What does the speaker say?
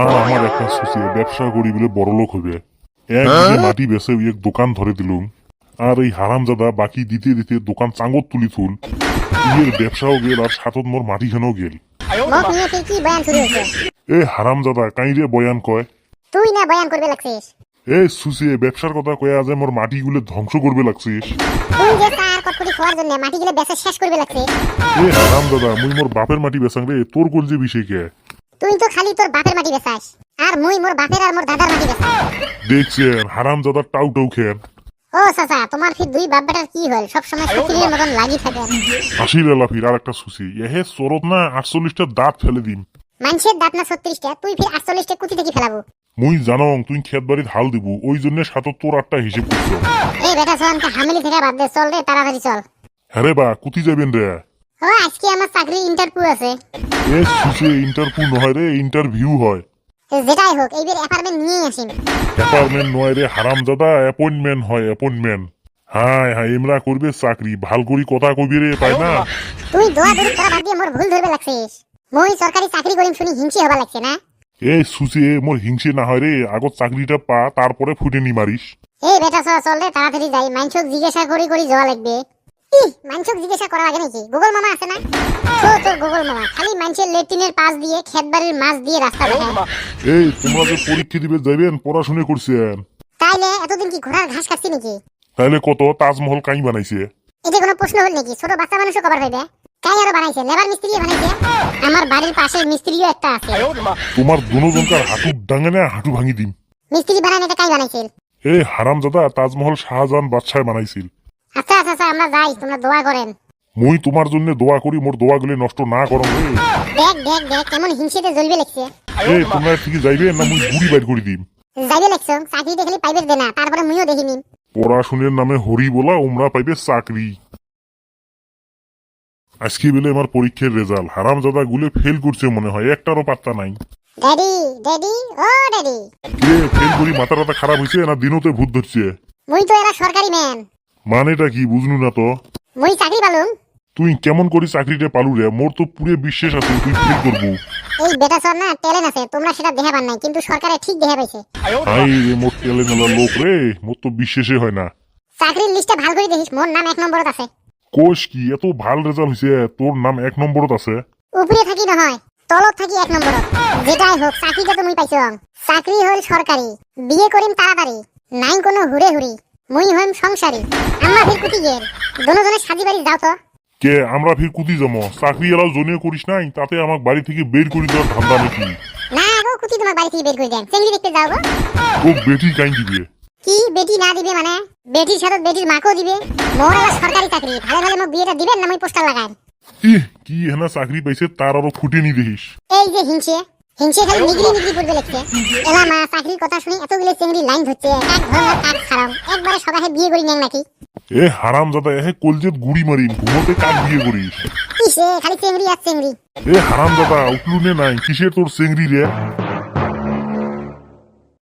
আর আমার একটা ব্যবসা করি বলে বড় লোক হবে। এক মাটি বেসে এক দোকান ধরে দিলুম। আর এই হারামজাদা বাকি দিতে দিতে দোকান চাঙ্গত তুলি থুল ইয়ের ব্যবসাও গেল আর সাতত মোর গেল। তুই কি বয়ান এ হারামজাদা কাইরে বয়ান কয়? তুই না বয়ান করবে লাগছিস। এ সুসে ব্যবসার কথা কয়ে আজ মোর মাটিগুলো ধ্বংস করবে লাগছিস। তুই যে চার কটকটি খাওয়ার জন্য মাটি গিলে বেচা শেষ করবে লাগছিস। এ হারামজাদা মুই মোর বাপের মাটি বেসাং রে তোর কোন যে বিষয় কে? তুই তো খালি তোর বাপের মাটি বেচাস। আর মুই মোর বাপের আর মোর দাদার মাটি বেচাস। দেখছেন হারামজাদা টাউ টাউ খেন ও চাচা তোমার ফির দুই বাপ বেটার কি হল? সব সময় শক্তির মতন লাগি থাকেন হাসি লাফির আর একটা সুসি এহে সরত না আটচল্লিশটা দাঁত ফেলে দিম। মানুষের দাঁত না ছত্রিশটা তুই ফির আটচল্লিশটা কুচি থেকে ফেলাবো। মুই জানং তুই খেত বাড়িত হাল দিব। ওই জন্য সাতাত্তর আটটা হিসেব করছ। এই বেটা চল হামিলি থেকে বাদ দে। চল রে তাড়াতাড়ি চল। হ্যাঁ রে বা কুতি যাবেন রে। ও আজকে আমার চাকরি ইন্টারভিউ আছে। এ সুসে ইন্টারভিউ নহয় রে ইন্টারভিউ হয়। যেটাই হোক এইবার অ্যাপার্টমেন্ট নিয়ে অ্যাপার্টমেন্ট নয় রে হারামজাদা অ্যাপয়েন্টমেন্ট হয় অ্যাপয়েন্টমেন্ট হাই হাই এমরা করবে চাকরি ভালো করি কথা কবি রে পাই না? তুই দোয়া দৌড়ি করা বাদ দিয়ে মোর ভুল ধরবে লাগছিস। মই সরকারি চাকরি করিম শুনি হিংসি হবা লাগছে না? এ সুসে মোর হিংসে না হয় রে আগত চাকরিটা পা তারপরে ফুটে নি মারিস। এই বেটা চল চল রে তাড়াতাড়ি যাই মানসক জিজ্ঞাসা করি করি যাওয়া লাগবে। ইহ মানসক জিজ্ঞাসা করা লাগে নাকি? গুগল মামা আছে না? তো তোর গুগল মামা। খালি মানুষের লেট্রিনের পাশ দিয়ে খেত মাছ দিয়ে রাস্তা দেখায়। এই তোমরা যে পরীক্ষা দিবে যাবেন পড়াশুনে করছেন। তাইলে এতদিন কি ঘোড়ার ঘাস খাচ্ছি নাকি? তাহলে কত? তাজমহল কাই বানাইছে? এটা কোনো প্রশ্ন হল নাকি? ছোট বাচ্চা মানুষও কবার পাইবে কাই আরও বানাইছে? লেবার মিস্ত্রি বানাইছে। আমার বাড়ির পাশে মিস্ত্রিও একটা আছে। তোমার দুজনকার হাঁটু ভাঙি দিম। মিস্ত্রি বানান এটা কাই বানাইছিল? এই হারামজাদা তাজমহল শাহজাহান বাদশায় বানাইছিল। আচ্ছা আচ্ছা আচ্ছা আমরা যাই তোমরা দোয়া করেন। মুই তোমার জন্য দোয়া করি মোর দোয়াগুলি নষ্ট না করো দেখ দেখ দেখ কেমন হিংসেতে জ্বলবে লাগছে এই তোমরা ঠিকই যাইবে না মুই গুড়ি বাইর করে দিম। যাইবে লাগছো চাকরি দেখলি পাইবে দে না তারপরে মুইও দেখিনি পড়াশুনের নামে হরি বলা ওমরা পাইবে চাকরি। আজকে বেলে আমার পরীক্ষার রেজাল্ট হারামজাদা গুলে ফেল করছে মনে হয় একটারও পাত্তা নাই। ড্যাডি ড্যাডি ও ড্যাডি। কে ফেল করি মাথা টাথা খারাপ হয়েছে না দিনতে ভূত ধরছে। মুই তো এরা সরকারি ম্যান মানেটা কি বুঝনু না তো? মুই চাকরি পালুম। তুই কেমন করি চাকরিটা পালু রে? মোর তো পুরে বিশ্বাস আছে তুই ফেল করব। এই বেটা সর না ট্যালেন্ট আছে তোমরা সেটা দেখা পান নাই কিন্তু সরকারে ঠিক দেখা পাইছে। হাই রে মোর তেলে নেলা লোক রে মোর তো বিশ্বাসে হয় না। চাকরির লিস্টে ভালো করে দেখিস মোর নাম এক নম্বরত আছে। কোষ কি এত ভালো রেজাল্ট হয়েছে তোর নাম এক নম্বরত আছে? উপরে থাকি নহয় তলত থাকি এক নম্বরত। যেটাই হোক চাকরিটা তো মুই পাইছো চাকরি হল সরকারি বিয়ে করিম তাড়াতাড়ি নাই কোনো হুরে হুরি মুই হইম সংসারী আম্মা ফির কুটি গেল দোনোজনে সাজি বাড়ি যাও তো। কে আমরা ফির কুতি জমো চাকরি এলাও জনিয়ে করিস নাই তাতে আমাক বাড়ি থেকে বের করে দেওয়ার ধান্দা নাকি? না গো কুটি তোমার বাড়ি থেকে বের করে দেন। চেংড়ি দেখতে যাও গো। ও বেটি কাই দিবে? কি বেটি না দিবে মানে? বেটির সাথে বেটির মাকেও দিবে। মোর আবার সরকারি চাকরি ভালো ভালো মোক বিয়েটা দিবেন না মুই পোস্টার লাগাই। কি হেনা চাকরি পাইছে তার আরও ফুটে নি দেখিস। এই যে হিংসে। হিংসে খালি নিগড়ি নিগড়ি করবে লেখছে। এলা মা চাকরির কথা শুনি এতগুলো চেংড়ি লাইন ধরছে। এক ছাড়াও একবারে সবাই বিয়ে করি নেন নাকি। এ হারাম দাদা এ কলজেত গুড়ি মারি ঘুমোতে কাক বিয়ে করিস। কিসে? খালি চেংড়ি আর চেংড়ি। এ হারাম দাদা উঠলুনে নাই কিসে তোর চেংড়ি রে?